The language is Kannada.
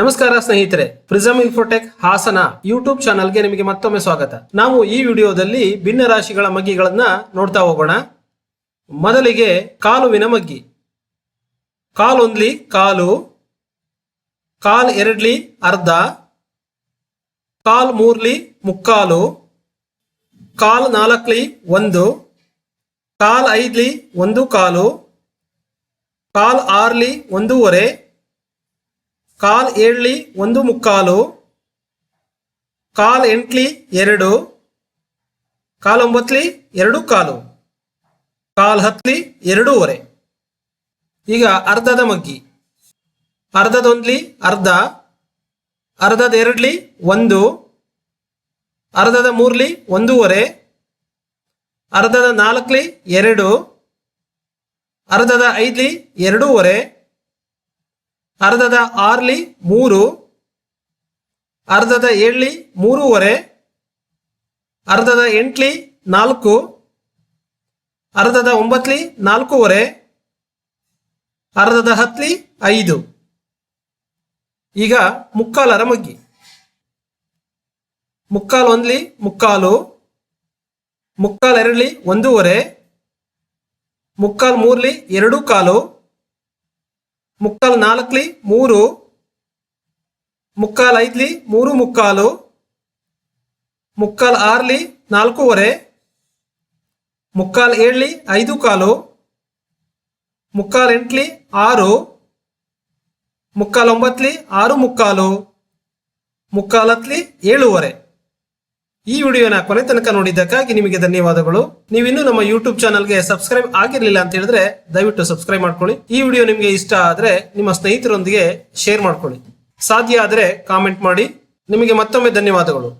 ನಮಸ್ಕಾರ ಸ್ನೇಹಿತರೆ, ಪ್ರಿಸಮ್ ಇನ್ಫೋಟೆಕ್ ಹಾಸನ ಯೂಟ್ಯೂಬ್ ಚಾನಲ್ಗೆ ನಿಮಗೆ ಮತ್ತೊಮ್ಮೆ ಸ್ವಾಗತ. ನಾವು ಈ ವಿಡಿಯೋದಲ್ಲಿ ಭಿನ್ನ ರಾಶಿಗಳ ಮಗ್ಗಿಗಳನ್ನ ನೋಡ್ತಾ ಹೋಗೋಣ. ಮೊದಲಿಗೆ ಕಾಲುವಿನ ಮಗ್ಗಿ. ಕಾಲೊಂದ್ಲಿ ಕಾಲು, ಕಾಲ್ ಎರಡ್ಲಿ ಅರ್ಧ, ಕಾಲ್ ಮೂರ್ಲಿ ಮುಕ್ಕಾಲು, ಕಾಲ್ ನಾಲ್ಕ್ಲಿ ಒಂದು, ಕಾಲ್ ಐದ್ಲಿ ಒಂದು ಕಾಲು, ಕಾಲ್ ಆರ್ಲಿ ಒಂದೂವರೆ ಕಾಲ್ ಏಳ್ಲಿ ಒಂದು ಮುಕ್ಕಾಲು, ಕಾಲ್ ಎಂಟ್ಲಿ ಎರಡು, ಕಾಲ್ ಒಂಬತ್ಲಿ ಎರಡು ಕಾಲು, ಕಾಲ್ ಹತ್ಲಿ ಎರಡೂವರೆ. ಈಗ ಅರ್ಧದ ಮಗ್ಗಿ. ಅರ್ಧದೊಂದ್ಲಿ ಅರ್ಧ ಅರ್ಧದ ಎರಡ್ಲಿ ಒಂದು, ಅರ್ಧದ ಮೂರ್ಲಿ ಒಂದೂವರೆ, ಅರ್ಧದ ನಾಲ್ಕಲಿ ಎರಡು, ಅರ್ಧದ ಐದ್ಲಿ ಎರಡೂವರೆ ಅರ್ಧದ ಆರ್ಲಿ ಮೂರು, ಅರ್ಧದ ಏಳ್ಲಿ ಮೂರುವರೆ, ಅರ್ಧದ ಎಂಟ್ಲಿ ನಾಲ್ಕು, ಅರ್ಧದ ಒಂಬತ್ಲಿ ನಾಲ್ಕೂವರೆ, ಅರ್ಧದ ಹತ್ಲಿ ಐದು. ಈಗ ಮುಕ್ಕಾಲರ ಮಗ್ಗಿ. ಮುಕ್ಕಾಲು ಒಂದ್ಲಿ ಮುಕ್ಕಾಲು ಮುಕ್ಕಾಲು ಎರಡ್ಲಿ ಒಂದೂವರೆ, ಮುಕ್ಕಾಲು ಮೂರ್ಲಿ ಎರಡೂ ಕಾಲು ಮುಕ್ಕಾಲ್ ನಾಲ್ಕಲಿ, ಮೂರು, ಮುಕ್ಕಾಲು ಐದ್ಲಿ, ಮೂರು ಮುಕ್ಕಾಲು ಮುಕ್ಕಾಲು ಆರ್ಲಿ, ನಾಲ್ಕೂವರೆ, ಮುಕ್ಕಾಲು ಏಳ್ಲಿ, ಐದು ಕಾಲು, ಮುಕ್ಕಾಲು ಎಂಟ್ಲಿ, ಆರು, ಮುಕ್ಕಾಲು ಒಂಬತ್ಲಿ ಆರು ಮುಕ್ಕಾಲು ಮುಕ್ಕಾಲತ್ಲಿ ಏಳುವರೆ. ಈ ವಿಡಿಯೋನ ಕೊನೆ ತನಕ ನೋಡಿದ್ದಕ್ಕಾಗಿ ನಿಮಗೆ ಧನ್ಯವಾದಗಳು. ನೀವಿನ್ನೂ ನಮ್ಮ ಯೂಟ್ಯೂಬ್ ಚಾನಲ್ಗೆ ಸಬ್ಸ್ಕ್ರೈಬ್ ಆಗಿರಲಿಲ್ಲ ಅಂತ ಹೇಳಿದ್ರೆ ದಯವಿಟ್ಟು ಸಬ್ಸ್ಕ್ರೈಬ್ ಮಾಡ್ಕೊಳ್ಳಿ. ಈ ವಿಡಿಯೋ ನಿಮಗೆ ಇಷ್ಟ ಆದ್ರೆ ನಿಮ್ಮ ಸ್ನೇಹಿತರೊಂದಿಗೆ ಶೇರ್ ಮಾಡ್ಕೊಳ್ಳಿ. ಸಾಧ್ಯ ಆದರೆ ಕಾಮೆಂಟ್ ಮಾಡಿ. ನಿಮಗೆ ಮತ್ತೊಮ್ಮೆ ಧನ್ಯವಾದಗಳು.